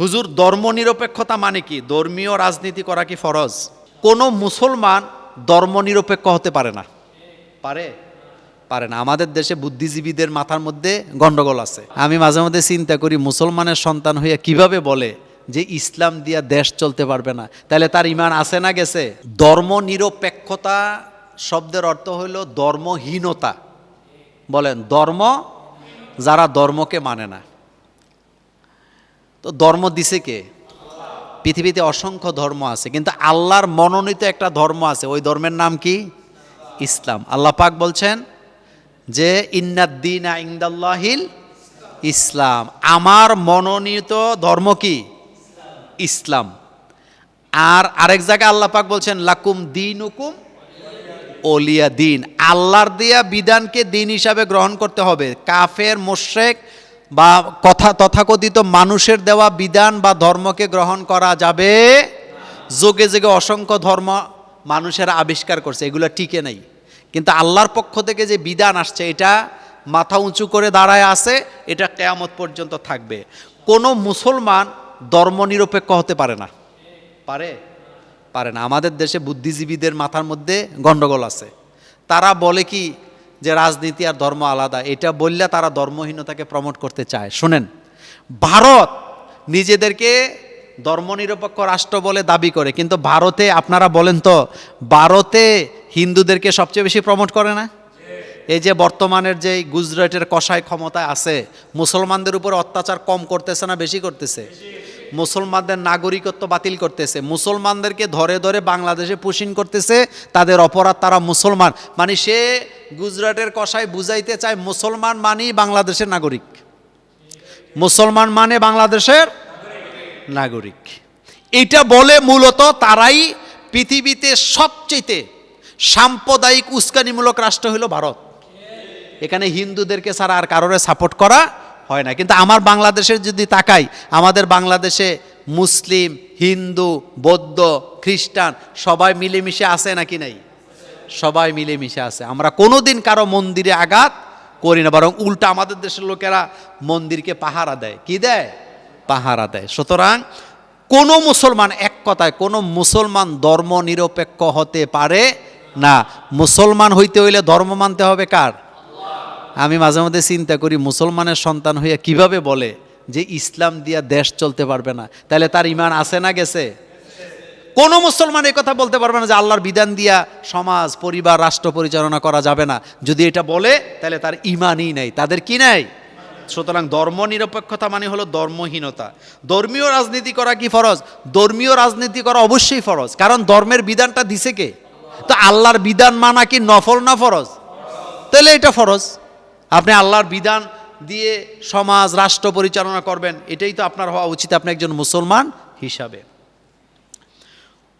হুজুর, ধর্মনিরপেক্ষতা মানে কি? ধর্মীয় রাজনীতি করা কি ফরজ? কোনো মুসলমান ধর্মনিরপেক্ষ হতে পারে না। পারে? পারে না। আমাদের দেশে বুদ্ধিজীবীদের মাথার মধ্যে গন্ডগোল আছে। আমি মাঝে মধ্যে চিন্তা করি, মুসলমানের সন্তান হইয়া কীভাবে বলে যে ইসলাম দিয়া দেশ চলতে পারবে না? তাহলে তার ইমান আছে না গেছে? ধর্মনিরপেক্ষতা শব্দের অর্থ হইল ধর্মহীনতা। বলেন, ধর্ম যারা ধর্মকে মানে না। তো ধর্ম দিছে কে? পৃথিবীতে অসংখ্য ধর্ম আছে, কিন্তু আল্লাহর মনোনীত একটা ধর্ম আছে, ওই ধর্মের নাম কি? ইসলাম। আল্লাহ পাক বলছেন যে ইন্নাদ্দিন ইংদাল্লাহিল ইসলাম। আমার মনোনীত ধর্ম কি? ইসলাম। আর আরেক জায়গায় আল্লাহ পাক বলছেন, লাকুম দিন হুকুম ওলিয়া দিন। আল্লাহর দিয়া বিধানকে দিন হিসাবে গ্রহণ করতে হবে। কাফের মোশেক বা কথা তথাকথিত মানুষের দেওয়া বিধান বা ধর্মকে গ্রহণ করা যাবে। যোগে যোগে অসংখ্য ধর্ম মানুষের আবিষ্কার করছে, এগুলো টিকে নেই। কিন্তু আল্লাহর পক্ষ থেকে যে বিধান আসছে, এটা মাথা উঁচু করে দাঁড়ায় আছে, এটা কেয়ামত পর্যন্ত থাকবে। কোনো মুসলমান ধর্মনিরপেক্ষ হতে পারে না। পারে? পারে না। আমাদের দেশে বুদ্ধিজীবীদের মাথার মধ্যে গন্ডগোল আছে। তারা বলে কি যে রাজনীতি আর ধর্ম আলাদা, এটা বললে তারা ধর্মহীনতাকে প্রমোট করতে চায়। শোনেন, ভারত নিজেদেরকে ধর্মনিরপেক্ষ রাষ্ট্র বলে দাবি করে, কিন্তু ভারতে আপনারা বলেন তো, ভারতে হিন্দুদেরকে সবচেয়ে বেশি প্রমোট করে না? এই যে বর্তমানের যে গুজরাটের কষায় ক্ষমতায় আছে, মুসলমানদের উপর অত্যাচার কম করতেছে না, বেশি করতেছে? মুসলমানদের নাগরিকত্ব বাতিল করতেছে, মুসলমানদেরকে ধরে ধরে বাংলাদেশে পুষিন করতেছে, তাদের অপরাধ তারা মুসলমান। মানে সে গুজরাটের কষায় বুঝাইতে চায় মুসলমান মানেই বাংলাদেশের নাগরিক। মুসলমান মানে বাংলাদেশের নাগরিক। এটা বলে মূলত তারাই পৃথিবীতে সবচেয়ে সাম্প্রদায়িক উস্কানিমূলক রাষ্ট্র হলো ভারত। এখানে হিন্দুদেরকে ছাড়া আর কারোরে সাপোর্ট করা হয় না। কিন্তু আমার বাংলাদেশের যদি তাকাই, আমাদের বাংলাদেশে মুসলিম, হিন্দু, বৌদ্ধ, খ্রিস্টান সবাই মিলেমিশে আছে নাকি নাই? সবাই মিলেমিশে আছে। আমরা কোনোদিন কারও মন্দিরে আঘাত করি না, বরং উল্টা আমাদের দেশের লোকেরা মন্দিরকে পাহারা দেয়। কি দেয়? পাহারা দেয়। সুতরাং কোনো মুসলমান এক কথায় কোনো মুসলমান ধর্ম নিরপেক্ষ হতে পারে না। মুসলমান হইতে হইলে ধর্ম মানতে হবে কার? আমি মাঝে মধ্যে চিন্তা করি, মুসলমানের সন্তান হইয়া কীভাবে বলে যে ইসলাম দিয়া দেশ চলতে পারবে না? তাহলে তার ইমান আছে না গেছে? কোনো মুসলমান এই কথা বলতে পারবে না যে আল্লাহর বিধান দিয়া সমাজ, পরিবার, রাষ্ট্র পরিচালনা করা যাবে না। যদি এটা বলে, তাহলে তার ইমানই নেই। তাদের কি নাই? সুতরাং ধর্ম নিরপেক্ষতা মানে হলো ধর্মহীনতা। ধর্মীয় রাজনীতি করা কি ফরজ? ধর্মীয় রাজনীতি করা অবশ্যই ফরজ। কারণ ধর্মের বিধানটা দিছে কে? তো আল্লাহর বিধান মানা কি নফল না ফরজ? তাহলে এটা ফরজ। আপনি আল্লাহর বিধান দিয়ে সমাজ, রাষ্ট্র পরিচালনা করবেন, এটাই তো আপনার হওয়া উচিত। আপনি একজন মুসলমান হিসাবে।